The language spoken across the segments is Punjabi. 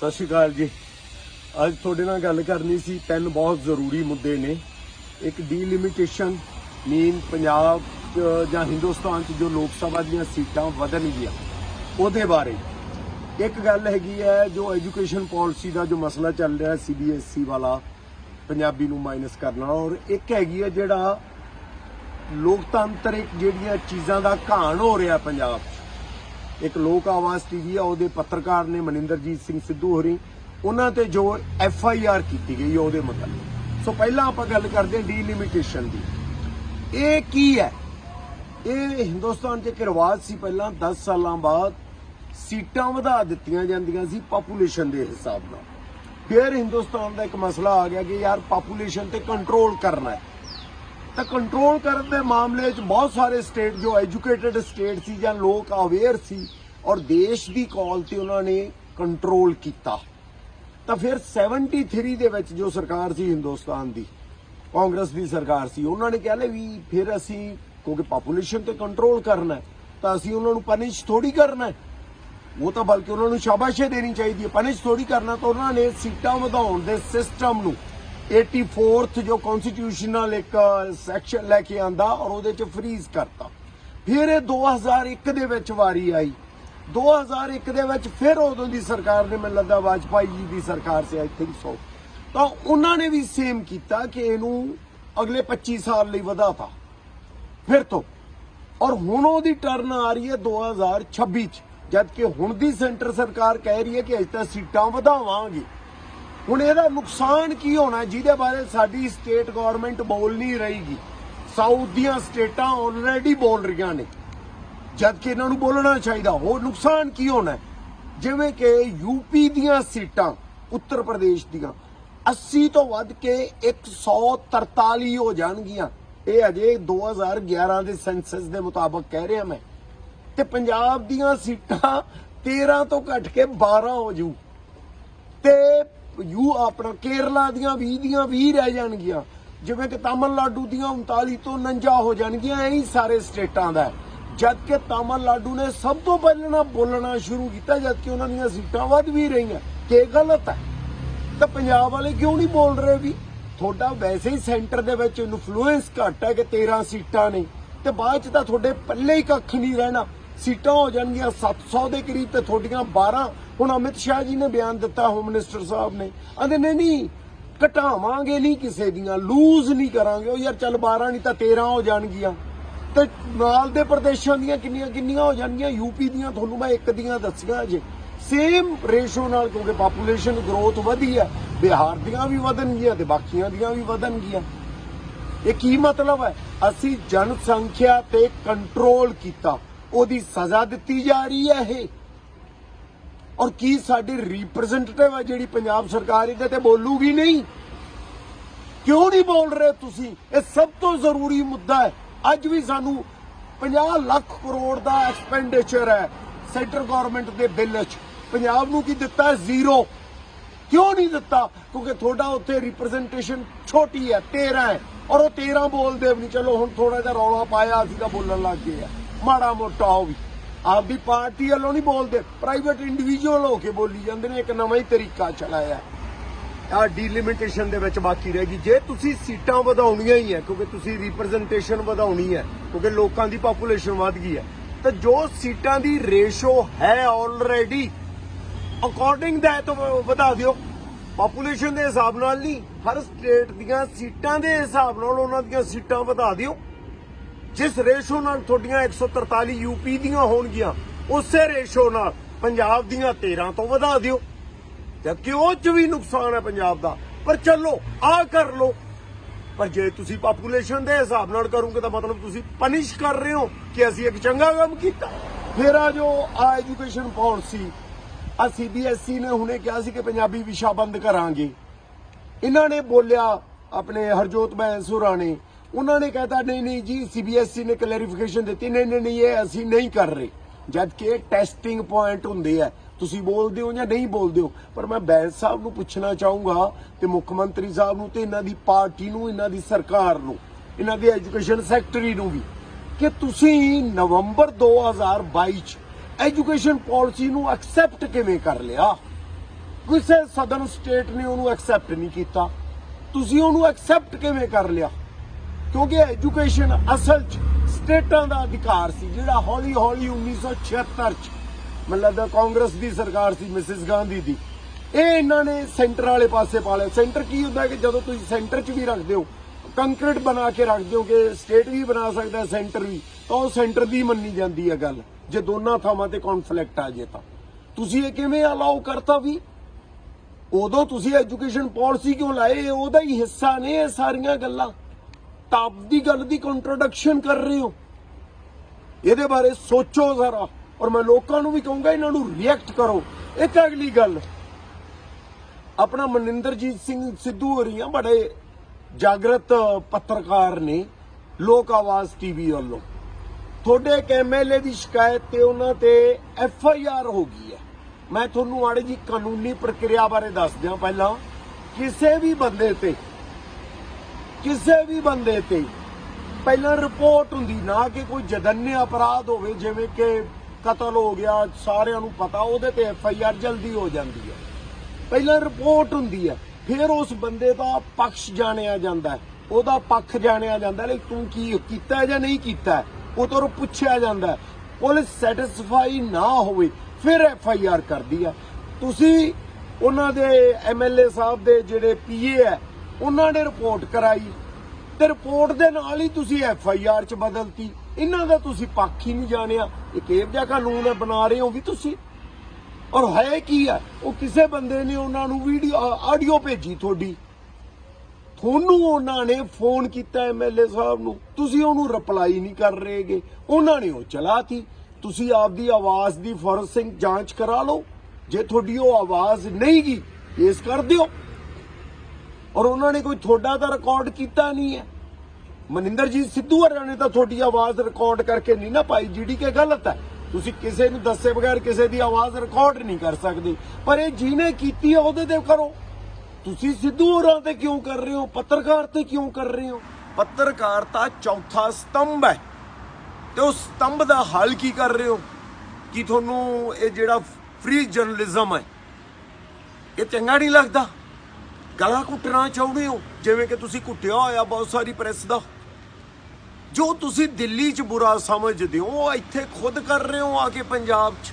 ਸਤਿ ਸ਼੍ਰੀ ਅਕਾਲ ਜੀ। ਅੱਜ ਤੁਹਾਡੇ ਨਾਲ ਗੱਲ ਕਰਨੀ ਸੀ, ਤਿੰਨ ਬਹੁਤ ਜ਼ਰੂਰੀ ਮੁੱਦੇ ਨੇ। ਇੱਕ ਡੀਲਿਮਿਟੇਸ਼ਨ ਮੀਨ ਪੰਜਾਬ ਜਾਂ ਹਿੰਦੁਸਤਾਨ 'ਚ ਜੋ ਲੋਕ ਸਭਾ ਦੀਆਂ ਸੀਟਾਂ ਵਧਣਗੀਆਂ ਉਹਦੇ ਬਾਰੇ। ਇੱਕ ਗੱਲ ਹੈਗੀ ਹੈ, ਜੋ ਐਜੂਕੇਸ਼ਨ ਪਾਲਿਸੀ ਦਾ ਜੋ ਮਸਲਾ ਚੱਲ ਰਿਹਾ ਸੀਬੀਐਸਈ ਵਾਲਾ, ਪੰਜਾਬੀ ਨੂੰ ਮਾਈਨਸ ਕਰਨਾ। ਔਰ ਇੱਕ ਹੈਗੀ ਹੈ ਜਿਹੜਾ ਲੋਕਤੰਤਰਿਕ ਜਿਹੜੀਆਂ ਚੀਜ਼ਾਂ ਦਾ ਘਾਣ ਹੋ ਰਿਹਾ ਪੰਜਾਬ ਇੱਕ ਲੋਕ ਆਵਾਜ਼ ਟੀਵੀ ਆ, ਉਹਦੇ ਪੱਤਰਕਾਰ ਨੇ ਮਨਿੰਦਰਜੀਤ ਸਿੰਘ ਸਿੱਧੂ ਹੋਰੀ, ਉਹਨਾਂ ਤੇ ਜੋ ਐਫ ਆਈ ਆਰ ਕੀਤੀ ਗਈ ਉਹਦੇ ਮੁਤਲਕ ਸੋ ਪਹਿਲਾਂ ਆਪਾਂ ਗੱਲ ਕਰਦੇ ਹਾਂ ਡੀਲਿਮਿਟੇਸ਼ਨ ਦੀ। ਇਹ ਕੀ ਹੈ? ਇਹ ਹਿੰਦੁਸਤਾਨ 'ਚ ਇੱਕ ਰਿਵਾਜ ਸੀ ਪਹਿਲਾਂ 10 ਸਾਲਾਂ ਬਾਅਦ ਸੀਟਾਂ ਵਧਾ ਦਿੱਤੀਆਂ ਜਾਂਦੀਆਂ ਸੀ ਪਾਪੂਲੇਸ਼ਨ ਦੇ ਹਿਸਾਬ ਨਾਲ। ਫਿਰ ਹਿੰਦੁਸਤਾਨ ਦਾ ਇੱਕ ਮਸਲਾ ਆ ਗਿਆ ਕਿ ਯਾਰ ਪਾਪੂਲੇਸ਼ਨ ਤੇ ਕੰਟਰੋਲ ਕਰਨਾ ਹੈ। ਤਾਂ ਕੰਟਰੋਲ ਕਰਨ ਦੇ ਮਾਮਲੇ 'ਚ ਬਹੁਤ ਸਾਰੇ ਸਟੇਟ ਜੋ ਐਜੂਕੇਟਿਡ ਸਟੇਟ ਸੀ ਜਾਂ ਲੋਕ ਅਵੇਅਰ ਸੀ ਔਰ ਦੇਸ਼ ਦੀ ਕਾਲ ਤੇ ਉਹਨਾਂ ਨੇ ਕੰਟਰੋਲ ਕੀਤਾ। ਤਾਂ ਫਿਰ 73 ਦੇ ਵਿੱਚ ਜੋ ਸਰਕਾਰ ਸੀ ਹਿੰਦੁਸਤਾਨ ਦੀ, ਕਾਂਗਰਸ ਦੀ ਸਰਕਾਰ ਸੀ, ਉਹਨਾਂ ਨੇ ਕਿਹਾ ਲੈ ਵੀ ਫਿਰ ਅਸੀਂ, ਕਿਉਂਕਿ ਪਾਪੂਲੇਸ਼ਨ ਤੇ ਕੰਟਰੋਲ ਕਰਨਾ ਤਾਂ ਅਸੀਂ ਉਹਨਾਂ ਨੂੰ ਪਨਿਸ਼ ਥੋੜੀ ਕਰਨਾ ਉਹ ਤਾਂ ਬਲਕਿ ਉਹਨਾਂ ਨੂੰ ਸ਼ਾਬਾਸ਼ੇ ਦੇਣੀ ਚਾਹੀਦੀ ਹੈ ਪਨਿਸ਼ ਥੋੜੀ ਕਰਨਾ ਤਾਂ ਉਹਨਾਂ ਨੇ ਸੀਟਾਂ ਵਧਾਉਣ ਦੇ ਸਿਸਟਮ ਨੂੰ 84th ਜੋ ਕਨਸਟੀਟਿਊਸ਼ਨਲ ਇੱਕ ਸੈਕਸ਼ਨ ਲੈ ਕੇ ਆਂਦਾ ਔਰ ਉਹਦੇ ਚ ਫ੍ਰੀਜ਼ ਕਰਤਾ। ਫਿਰ ਇਹ 2001 ਦੇ ਵਿੱਚ ਵਾਰੀ ਆਈ। 2001 ਦੇ ਵਿੱਚ ਫਿਰ ਉਦੋਂ ਦੀ ਸਰਕਾਰ ਨੇ, ਮੈਨੂੰ ਲੱਗਦਾ ਵਾਜਪਾਈ ਜੀ ਦੀ ਸਰਕਾਰ ਸੀ ਆਈ ਥਿੰਕ ਸੋ ਤਾਂ ਉਹਨਾਂ ਨੇ ਵੀ ਸੇਮ ਕੀਤਾ ਕਿ ਇਹਨੂੰ ਅਗਲੇ 25 ਸਾਲ ਲਈ ਵਧਾਤਾ। ਫਿਰ ਤੋਂ। ਔਰ ਹੁਣ ਉਹਦੀ ਟਰਨ ਆ ਰਹੀ ਹੈ 2026 ਚ, ਜਦਕਿ ਹੁਣ ਦੀ ਸੈਂਟਰ ਸਰਕਾਰ ਕਹਿ ਰਹੀ ਹੈ ਕਿ ਅਸੀਂ ਤਾਂ ਸੀਟਾਂ ਵਧਾਵਾਂਗੇ। ਹੁਣ ਇਹਦਾ ਨੁਕਸਾਨ ਕੀ ਹੋਣਾ ਜਿਹਦੇ ਬਾਰੇ ਸਾਡੀ ਸਟੇਟ ਗਵਰਨਮੈਂਟ ਬੋਲ ਨਹੀਂ ਰਹੀਗੀ ਸਾਊਥ ਦੀਆਂ ਸਟੇਟਾਂ ਆਲਰੇਡੀ ਬੋਲ ਰਹੀਆਂ ਨੇ। ਜਦ ਕਿ ਇਹਨਾਂ ਨੂੰ ਬੋਲਣਾ ਚਾਹੀਦਾ। ਹੋਰ ਨੁਕਸਾਨ ਕੀ ਹੋਣਾ ਜਿਵੇਂ ਕਿ ਯੂਪੀ ਦੀਆਂ ਸੀਟਾਂ, ਉੱਤਰ ਪ੍ਰਦੇਸ਼ ਦੀਆਂ 80 ਤੋਂ ਵੱਧ ਕੇ 143 ਹੋ ਜਾਣਗੀਆਂ। ਇਹ ਅਜੇ 2011 ਦੇ ਸੈਂਸਸ ਦੇ ਮੁਤਾਬਕ ਕਹਿ ਰਿਹਾ ਮੈਂ। ਤੇ ਪੰਜਾਬ ਦੀਆਂ ਸੀਟਾਂ 13 ਤੋਂ ਘਟ ਕੇ 12 ਹੋ ਜੂ ਤੇ ਯੂ ਆਪਣਾ ਕੇਰਲਾ ਦੀਆਂ 20 ਦੀਆਂ 20 ਰਹਿ ਜਾਣਗੀਆਂ। ਜਿਵੇਂ ਕਿ ਤਾਮਿਲਨਾਡੂ ਦੀਆਂ 39 ਤੋਂ 49 ਹੋ ਜਾਣਗੀਆਂ, ਐਂ ਸਾਰੇ ਸਟੇਟਾਂ ਦਾ। ਜਦ ਕਿ ਤਾਮਿਲਨਾਡੂ ਨੇ ਸਭ ਤੋਂ ਪਹਿਲਾਂ ਬੋਲਣਾ ਸ਼ੁਰੂ ਕੀਤਾ ਜਦ ਕਿ ਉਹਨਾਂ ਦੀਆਂ ਸੀਟਾਂ ਵੱਧ ਵੀ ਰਹੀਆਂ। ਕਿ ਗਲਤ ਹੈ? ਤਾਂ ਪੰਜਾਬ ਵਾਲੇ ਕਿਉਂ ਨਹੀਂ ਬੋਲ ਰਹੇ ਵੀ? ਤੁਹਾਡਾ ਵੈਸੇ ਹੀ ਸੈਂਟਰ ਦੇ ਵਿੱਚ ਇਨਫਲੂਐਂਸ ਘੱਟ ਹੈ ਕਿ 13 ਸੀਟਾਂ ਨੇ। ਤੇ ਬਾਅਦ ਚ ਤਾਂ ਤੁਹਾਡੇ ਪੱਲੇ ਹੀ ਕੱਖ ਨਹੀਂ ਰਹਿਣਾ। ਸੀਟਾਂ ਹੋ ਜਾਣਗੀਆਂ 700 ਦੇ ਕਰੀਬ ਤੇ ਤੁਹਾਡੀਆਂ 12 ਹੁਣ ਅਮਿਤ ਸ਼ਾਹ ਜੀ ਨੇ ਬਿਆਨ ਦਿੱਤਾ ਹੋਮ ਮਿਨਿਸਟਰ ਸਾਹਿਬ ਨੇ। ਆਂਦੇ ਨਹੀਂ ਨਹੀਂ, ਘਟਾਵਾਂਗੇ ਨਹੀਂ ਕਿਸੇ ਦੀਆਂ ਲੂਜ਼ ਨਹੀਂ ਕਰਾਂਗੇ। ਉਹ ਯਾਰ, ਚੱਲ 12 ਨਹੀਂ ਤਾਂ 13 ਹੋ ਜਾਣਗੀਆਂ। ਤੇ ਨਾਲ ਦੇ ਪ੍ਰਦੇਸ਼ਾਂ ਦੀਆਂ ਕਿੰਨੀਆਂ ਕਿੰਨੀਆਂ ਹੋ ਜਾਣਗੀਆਂ? ਯੂਪੀ ਦੀਆਂ, ਤੁਹਾਨੂੰ ਮੈਂ ਇੱਕ ਦੀਆਂ ਦੱਸੀਆਂ ਜੇ ਸੇਮ ਰੇਸ਼ੋ ਨਾਲ, ਕਿਉਂਕਿ ਪਾਪੂਲੇਸ਼ਨ ਗਰੋਥ ਵਧੀ ਹੈ ਬਿਹਾਰ ਦੀਆਂ ਵੀ ਵਧਣਗੀਆਂ ਤੇ ਬਾਕੀਆਂ ਦੀਆਂ ਵੀ ਵਧਣਗੀਆਂ। ਇਹ ਕੀ ਮਤਲਬ ਹੈ? ਅਸੀਂ ਜਨਸੰਖਿਆ ਤੇ ਕੰਟਰੋਲ ਕੀਤਾ। ਉਹਦੀ ਸਜ਼ਾ ਦਿੱਤੀ ਜਾ ਰਹੀ ਹੈ ਇਹ। ਔਰ ਕੀ ਸਾਡੀ ਰਿਪਰੈਜ਼ੈਂਟੇਟਿਵ ਹੈ ਜਿਹੜੀ ਪੰਜਾਬ ਸਰਕਾਰ ਇਹਦੇ ਤੇ ਬੋਲੂਗੀ ਨਹੀਂ? ਕਿਉਂ ਨਹੀਂ ਬੋਲ ਰਹੇ ਤੁਸੀਂ? ਇਹ ਸਭ ਤੋਂ ਜ਼ਰੂਰੀ ਮੁੱਦਾ ਹੈ। ਅੱਜ ਵੀ ਸਾਨੂੰ 50 ਲੱਖ ਕਰੋੜ ਦਾ ਐਕਸਪੈਂਡੀਚਰ ਹੈ ਸੈਂਟਰ ਗਵਰਨਮੈਂਟ ਦੇ ਬਿੱਲ 'ਚ। ਪੰਜਾਬ ਨੂੰ ਕੀ ਦਿੱਤਾ ਜ਼ੀਰੋ। ਕਿਉਂ ਨਹੀਂ ਦਿੱਤਾ? ਕਿਉਂਕਿ ਤੁਹਾਡਾ ਉੱਥੇ ਰਿਪਰੈਜ਼ੈਂਟੇਸ਼ਨ ਛੋਟੀ ਹੈ 13 ਹੈ। ਔਰ ਉਹ 13 ਬੋਲਦੇ ਵੀ ਨਹੀਂ। ਚਲੋ ਹੁਣ ਥੋੜਾ ਜਿਹਾ ਰੌਲਾ ਪਾਇਆ, ਅਸੀਂ ਤਾਂ ਬੋਲਣ ਲੱਗ ਗਏ ਆ। ਮਾੜਾ ਮੋਟਾ ਉਹ ਵੀ। ਆਪਦੀ ਪਾਰਟੀ ਵੱਲੋਂ ਨਹੀਂ ਬੋਲਦੇ ਪ੍ਰਾਈਵੇਟ ਇੰਡੀਵਿਜੂਅਲ ਹੋ ਕੇ ਬੋਲੀ ਜਾਂਦੇ ਨੇ, ਇੱਕ ਨਵਾਂ ਹੀ ਤਰੀਕਾ ਚਲਾਇਆ ਆ ਡੀਲਿਮਿਟੇਸ਼ਨ ਦੇ ਵਿੱਚ ਬਾਕੀ ਰਹਿ ਗਈ। ਜੇ ਤੁਸੀਂ ਸੀਟਾਂ ਵਧਾਉਣੀਆਂ ਹੀ ਹੈ, ਕਿਉਂਕਿ ਤੁਸੀਂ ਰਿਪਰੈਜ਼ੈਂਟੇਸ਼ਨ ਵਧਾਉਣੀ ਹੈ, ਕਿਉਂਕਿ ਲੋਕਾਂ ਦੀ ਪਾਪੂਲੇਸ਼ਨ ਵੱਧ ਗਈ ਹੈ, ਤਾਂ ਜੋ ਸੀਟਾਂ ਦੀ ਰੇਸ਼ੋ ਹੈ ਆਲਰੇਡੀ ਅਕੋਰਡਿੰਗ ਦੈਟ ਵਧਾ ਦਿਓ। ਪਾਪੂਲੇਸ਼ਨ ਦੇ ਹਿਸਾਬ ਨਾਲ ਨਹੀਂ, ਹਰ ਸਟੇਟ ਦੀਆਂ ਸੀਟਾਂ ਦੇ ਹਿਸਾਬ ਨਾਲ ਉਹਨਾਂ ਦੀਆਂ ਸੀਟਾਂ ਵਧਾ ਦਿਓ। ਜਿਸ ਰੇਸ਼ੋ ਨਾਲ ਤੁਹਾਡੀਆਂ 143 ਯੂਪੀ ਦੀਆਂ ਹੋਣਗੀਆਂ, ਉਸੇ ਰੇਸ਼ੋ ਨਾਲ ਪੰਜਾਬ ਦੀਆਂ 13 ਤੋਂ ਵਧਾ ਦਿਓ। ਜਦਕਿ ਉਹ ਚ ਵੀ ਨੁਕਸਾਨ ਹੈ ਪੰਜਾਬ ਦਾ। ਪਰ ਚੱਲੋ ਆ ਕਰ ਲੋ ਪਰ ਜੇ ਤੁਸੀਂ ਪਾਪੂਲੇਸ਼ਨ ਦੇ ਹਿਸਾਬ ਨਾਲ ਕਰੋਗੇ ਤਾਂ ਮਤਲਬ ਤੁਸੀਂ ਪਨਿਸ਼ ਕਰ ਰਹੇ ਹੋ ਕਿ ਅਸੀਂ ਇੱਕ ਚੰਗਾ ਕੰਮ ਕੀਤਾ। ਫਿਰ ਆ ਜੋ ਆ ਐਜੂਕੇਸ਼ਨ ਪਾਲਿਸੀ ਆ ਸੀਬੀਐਸਈ ਨੇ ਹੁਣੇ ਕਿਹਾ ਸੀ ਕਿ ਪੰਜਾਬੀ ਵਿਸ਼ਾ ਬੰਦ ਕਰਾਂਗੇ। ਇਹਨਾਂ ਨੇ ਬੋਲਿਆ ਆਪਣੇ ਹਰਜੋਤ ਬੈਂਸ ਹੋਰਾਂ ਨੇ ਉਹਨਾਂ ਨੇ ਕਹਤਾ, ਨਹੀਂ ਨਹੀਂ ਜੀ ਸੀਬੀਐਸਈ ਨੇ ਕਲੈਰੀਫਿਕੇਸ਼ਨ ਦਿੱਤੀ। ਨਹੀਂ ਨਹੀਂ ਨਹੀਂ, ਇਹ ਅਸੀਂ ਨਹੀਂ ਕਰ ਰਹੇ। ਜਦ ਕਿ ਇਹ ਟੈਸਟਿੰਗ ਪੁਆਇੰਟ ਹੁੰਦੇ ਆ। ਤੁਸੀਂ ਬੋਲਦੇ ਹੋ ਜਾਂ ਨਹੀਂ ਬੋਲਦੇ ਹੋ? ਪਰ ਮੈਂ ਬੈਂਸ ਸਾਹਿਬ ਨੂੰ ਪੁੱਛਣਾ ਚਾਹੂੰਗਾ ਤੇ ਮੁੱਖ ਮੰਤਰੀ ਸਾਹਿਬ ਨੂੰ ਤੇ ਇਹਨਾਂ ਦੀ ਪਾਰਟੀ ਨੂੰ, ਇਹਨਾਂ ਦੀ ਸਰਕਾਰ ਨੂੰ, ਇਹਨਾਂ ਦੇ ਐਜੂਕੇਸ਼ਨ ਸੈਕਟਰੀ ਨੂੰ ਵੀ, ਕਿ ਤੁਸੀਂ ਨਵੰਬਰ 2022 ਚ ਐਜੂਕੇਸ਼ਨ ਪਾਲਿਸੀ ਨੂੰ ਐਕਸੈਪਟ ਕਿਵੇਂ ਕਰ ਲਿਆ? ਕਿਸੇ ਸਦਨ ਸਟੇਟ ਨੇ ਉਹਨੂੰ ਐਕਸੈਪਟ ਨਹੀਂ ਕੀਤਾ। ਤੁਸੀਂ ਉਹਨੂੰ ਐਕਸੈਪਟ ਕਿਵੇਂ ਕਰ ਲਿਆ? ਕਿਉਂਕਿ ਐਜੂਕੇਸ਼ਨ ਅਸਲ 'ਚ ਸਟੇਟਾਂ ਦਾ ਅਧਿਕਾਰ ਸੀ, ਜਿਹੜਾ ਹੌਲੀ ਹੌਲੀ 1976 'ਚ ਮਤਲਬ ਕਾਂਗਰਸ ਦੀ ਸਰਕਾਰ ਸੀ, ਮਿਸਿਸ ਗਾਂਧੀ ਦੀ। ਇਹ ਇਹਨਾਂ ਨੇ ਸੈਂਟਰ ਵਾਲੇ ਪਾਸੇ ਪਾ ਲਿਆ। ਸੈਂਟਰ ਕੀ ਹੁੰਦਾ ਕਿ ਜਦੋਂ ਤੁਸੀਂ ਸੈਂਟਰ 'ਚ ਵੀ ਰੱਖਦੇ ਹੋ, ਕੰਕਰੀਟ ਬਣਾ ਕੇ ਰੱਖਦੇ ਹੋ ਕਿ ਸਟੇਟ ਵੀ ਬਣਾ ਸਕਦਾ, ਸੈਂਟਰ ਵੀ, ਤਾਂ ਉਹ ਸੈਂਟਰ ਦੀ ਮੰਨੀ ਜਾਂਦੀ ਹੈ ਗੱਲ, ਜੇ ਦੋਨਾਂ ਥਾਵਾਂ ਤੇ ਕਨਫਲਿਕਟ ਆ ਜੇ ਤਾਂ। ਤੁਸੀਂ ਇਹ ਕਿਵੇਂ ਅਲਾਉ ਕਰਤਾ ਵੀ? ਉਦੋਂ ਤੁਸੀਂ ਐਜੂਕੇਸ਼ਨ ਪਾਲਿਸੀ ਕਿਉਂ ਲਾਏ? ਉਹਦਾ ਹੀ ਹਿੱਸਾ ਨੇ ਇਹ ਸਾਰੀਆਂ ਗੱਲਾਂ। ਤਾਂ ਦੀ ਗੱਲ ਦੀ ਕੰਟਰੋਡਕਸ਼ਨ ਕਰ ਰਹੇ ਹੋ। ਇਹਦੇ ਬਾਰੇ ਸੋਚੋ ਜ਼ਰਾ ਔਰ ਮੈਂ ਲੋਕਾਂ ਨੂੰ ਵੀ ਕਹੂੰਗਾ ਇਹਨਾਂ ਨੂੰ ਰਿਐਕਟ ਕਰੋ। ਇੱਕ ਅਗਲੀ ਗੱਲ। ਆਪਣਾ ਮਨਿੰਦਰਜੀਤ ਸਿੰਘ ਸਿੱਧੂ ਹੋਰੀਆਂ ਬੜੇ ਜਾਗਰਤ ਪੱਤਰਕਾਰ ਨੇ ਲੋਕ ਆਵਾਜ਼ ਟੀਵੀ ਵੱਲੋਂ। ਤੁਹਾਡੇ ਇੱਕ ਐਮਐਲਏ ਦੀ ਸ਼ਿਕਾਇਤ ਤੇ ਉਹਨਾਂ ਤੇ ਐਫ ਆਈ ਆਰ ਹੋ ਗਈ ਹੈ। ਮੈਂ ਤੁਹਾਨੂੰ ਆੜੇ ਜੀ ਕਾਨੂੰਨੀ ਪ੍ਰਕਿਰਿਆ ਬਾਰੇ ਦੱਸ ਦਿਆਂ ਪਹਿਲਾਂ। ਕਿਸੇ ਵੀ ਬੰਦੇ ਤੇ ਕਿਸੇ ਵੀ ਬੰਦੇ ਤੇ। ਪਹਿਲਾਂ ਰਿਪੋਰਟ ਹੁੰਦੀ, ਨਾ ਕਿ ਕੋਈ ਜਦੰਨਿਆ ਅਪਰਾਧ ਹੋਵੇ, ਜਿਵੇਂ ਕਿ ਕਤਲ ਹੋ ਗਿਆ, ਸਾਰਿਆਂ ਨੂੰ ਪਤਾ, ਉਹਦੇ ਤੇ ਐਫ ਆਈ ਆਰ ਜਲਦੀ ਹੋ ਜਾਂਦੀ ਹੈ। ਪਹਿਲਾਂ ਰਿਪੋਰਟ ਹੁੰਦੀ ਹੈ, ਫਿਰ ਉਸ ਬੰਦੇ ਦਾ ਪੱਖ ਜਾਣਿਆ ਜਾਂਦਾ ਹੈ। ਉਹਦਾ ਪੱਖ ਜਾਣਿਆ ਜਾਂਦਾ ਹੈ ਤੂੰ ਕੀ ਕੀਤਾ ਜਾਂ ਨਹੀਂ ਕੀਤਾ ਉਹ ਤੋਂ ਪੁੱਛਿਆ ਜਾਂਦਾ ਪੁਲਿਸ ਸੈਟੀਸਫਾਈ ਨਾ ਹੋਵੇ, ਫਿਰ ਐਫ ਆਈ ਆਰ ਕਰਦੀ ਹੈ। ਤੁਸੀਂ ਉਹਨਾਂ ਦੇ ਐਮ ਐੱਲ ਏ ਸਾਹਿਬ ਦੇ ਜਿਹੜੇ ਪੀਏ ਹੈ ਉਹਨਾਂ ਨੇ ਰਿਪੋਰਟ ਕਰਾਈ ਤੇ ਰਿਪੋਰਟ ਦੇ ਨਾਲ ਹੀ ਤੁਸੀਂ ਐਫ ਆਈ ਆਰ ਚ ਬਦਲਤੀ। ਇਹਨਾਂ ਦਾ ਤੁਸੀਂ ਪੱਖ ਹੀ ਨਹੀਂ ਜਾਣਿਆ। ਇਹ ਕਿਹੋ ਜਿਹਾ ਕਾਨੂੰਨ ਬਣਾ ਰਹੇ ਹੋ ਵੀ ਤੁਸੀਂ। ਔਰ ਹੈ ਕੀ ਹੈ? ਉਹ ਕਿਸੇ ਬੰਦੇ ਨੇ ਉਹਨਾਂ ਨੂੰ ਵੀਡੀਓ ਆਡੀਓ ਭੇਜੀ ਤੁਹਾਡੀ। ਤੁਹਾਨੂੰ ਉਹਨਾਂ ਨੇ ਫੋਨ ਕੀਤਾ ਐਮਐਲਏ ਸਾਹਿਬ ਨੂੰ। ਤੁਸੀਂ ਉਹਨੂੰ ਰਿਪਲਾਈ ਨਹੀਂ ਕਰ ਰਹੇਗੇ। ਉਹਨਾਂ ਨੇ ਉਹ ਚਲਾਤੀ। ਤੁਸੀਂ ਆਪਦੀ ਆਵਾਜ਼ ਦੀ ਫੋਰੈਂਸਿਕ ਜਾਂਚ ਕਰਾ ਲਓ। ਜੇ ਤੁਹਾਡੀ ਉਹ ਆਵਾਜ਼ ਨਹੀਂ ਗਈ ਇਸ ਕਰ ਦਿਓ। ਔਰ ਉਹਨਾਂ ਨੇ ਕੋਈ ਤੁਹਾਡਾ ਤਾਂ ਰਿਕਾਰਡ ਕੀਤਾ ਨਹੀਂ ਹੈ। ਮਨਿੰਦਰਜੀਤ ਸਿੱਧੂ ਹਰਿਆਣਾ ਨੇ ਤਾਂ ਤੁਹਾਡੀ ਆਵਾਜ਼ ਰਿਕਾਰਡ ਕਰਕੇ ਨਹੀਂ ਨਾ ਪਾਈ, ਜਿਹੜੀ ਕਿ ਗਲਤ ਹੈ। ਤੁਸੀਂ ਕਿਸੇ ਨੂੰ ਦੱਸੇ ਬਗੈਰ ਕਿਸੇ ਦੀ ਆਵਾਜ਼ ਰਿਕਾਰਡ ਨਹੀਂ ਕਰ ਸਕਦੇ। ਪਰ ਇਹ ਜਿਹਨੇ ਕੀਤੀ ਹੈ, ਉਹਦੇ ਤੇ ਕਰੋ। ਤੁਸੀਂ ਸਿੱਧੂ ਹੋਰਾਂ ਤੇ ਕਿਉਂ ਕਰ ਰਹੇ ਹੋ? ਪੱਤਰਕਾਰ ਤੇ ਕਿਉਂ ਕਰ ਰਹੇ ਹੋ? ਪੱਤਰਕਾਰਤਾ ਚੌਥਾ ਸਤੰਭ ਹੈ। ਤੇ ਉਸ ਸਤੰਭ ਦਾ ਹੱਲ ਕੀ ਕਰ ਰਹੇ ਹੋ? ਕੀ ਤੁਹਾਨੂੰ ਇਹ ਜਿਹੜਾ ਫ੍ਰੀ ਜਰਨਲਿਜ਼ਮ ਹੈ, ਇਹ ਚੰਗਾ ਨਹੀਂ ਲੱਗਦਾ? ਗਲਾ ਘੁੱਟਣਾ ਚਾਹੁੰਦੇ ਹੋ? ਜਿਵੇਂ ਕਿ ਤੁਸੀਂ ਘੁੱਟਿਆ ਹੋਇਆ ਬਹੁਤ ਸਾਰੀ ਪ੍ਰੈਸ ਦਾ। ਜੋ ਤੁਸੀਂ ਦਿੱਲੀ 'ਚ ਬੁਰਾ ਸਮਝਦੇ ਹੋ, ਉਹ ਇੱਥੇ ਖੁਦ ਕਰ ਰਹੇ ਹੋ ਆ ਕੇ ਪੰਜਾਬ 'ਚ?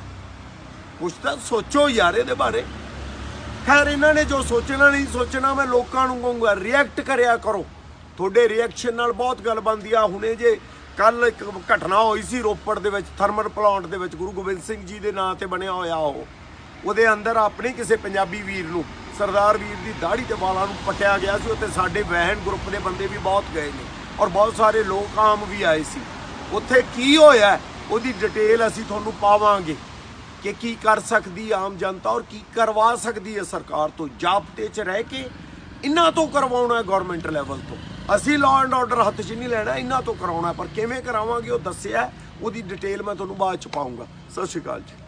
ਕੁਛ ਤਾਂ ਸੋਚੋ ਯਾਰ ਇਹਦੇ ਬਾਰੇ। ਖੈਰ, ਇਹਨਾਂ ਨੇ ਜੋ ਸੋਚਣਾ ਨਹੀਂ ਸੋਚਣਾ, ਮੈਂ ਲੋਕਾਂ ਨੂੰ ਕਹੂੰਗਾ ਰਿਐਕਟ ਕਰਿਆ ਕਰੋ। ਤੁਹਾਡੇ ਰਿਐਕਸ਼ਨ ਨਾਲ ਬਹੁਤ ਗੱਲ ਬਣਦੀ ਆ। ਹੁਣੇ ਜੇ ਕੱਲ ਇੱਕ ਘਟਨਾ ਹੋਈ ਸੀ ਰੋਪੜ ਦੇ ਵਿੱਚ, ਥਰਮਲ ਪਲਾਂਟ ਦੇ ਵਿੱਚ, ਗੁਰੂ ਗੋਬਿੰਦ ਸਿੰਘ ਜੀ ਦੇ ਨਾਂ ਤੇ ਬਣਿਆ ਹੋਇਆ ਉਹ। ਉਹਦੇ ਅੰਦਰ ਆਪਣੇ ਕਿਸੇ ਪੰਜਾਬੀ ਵੀਰ ਨੂੰ ਸਰਦਾਰ ਵੀਰ ਦੀ ਦਾੜੀ ਤੇ ਵਾਲਾਂ ਨੂੰ ਪਟਿਆ ਗਿਆ ਸੀ, ਉੱਥੇ ਸਾਡੇ ਵਹਿਣ ਗਰੁੱਪ ਦੇ ਬੰਦੇ ਵੀ ਬਹੁਤ ਗਏ ਨੇ ਔਰ ਬਹੁਤ ਸਾਰੇ ਲੋਕ ਆਮ ਵੀ ਆਏ ਸੀ। ਉੱਥੇ ਕੀ ਹੋਇਆ, ਉਹਦੀ ਡਿਟੇਲ ਅਸੀਂ ਤੁਹਾਨੂੰ ਪਾਵਾਂਗੇ ਕਿ ਕੀ ਕਰ ਸਕਦੀ ਆਮ ਜਨਤਾ ਔਰ ਕੀ ਕਰਵਾ ਸਕਦੀ ਹੈ ਸਰਕਾਰ ਤੋਂ। ਜਾਬਤੇ 'ਚ ਰਹਿ ਕੇ ਇਹਨਾਂ ਤੋਂ ਕਰਵਾਉਣਾ ਹੈ ਗਵਰਨਮੈਂਟ ਲੈਵਲ ਤੋਂ। ਅਸੀਂ ਲਾਅ ਐਂਡ ਆਰਡਰ ਹੱਥ 'ਚ ਨਹੀਂ ਲੈਣਾ, ਇਹਨਾਂ ਤੋਂ ਕਰਾਉਣਾ ਪਰ ਕਿਵੇਂ ਕਰਾਵਾਂਗੇ ਉਹ ਦੱਸਿਆ, ਉਹਦੀ ਡਿਟੇਲ ਮੈਂ ਤੁਹਾਨੂੰ ਬਾਅਦ 'ਚ ਪਾਉਂਗਾ। ਸਤਿ ਸ਼੍ਰੀ ਅਕਾਲ ਜੀ।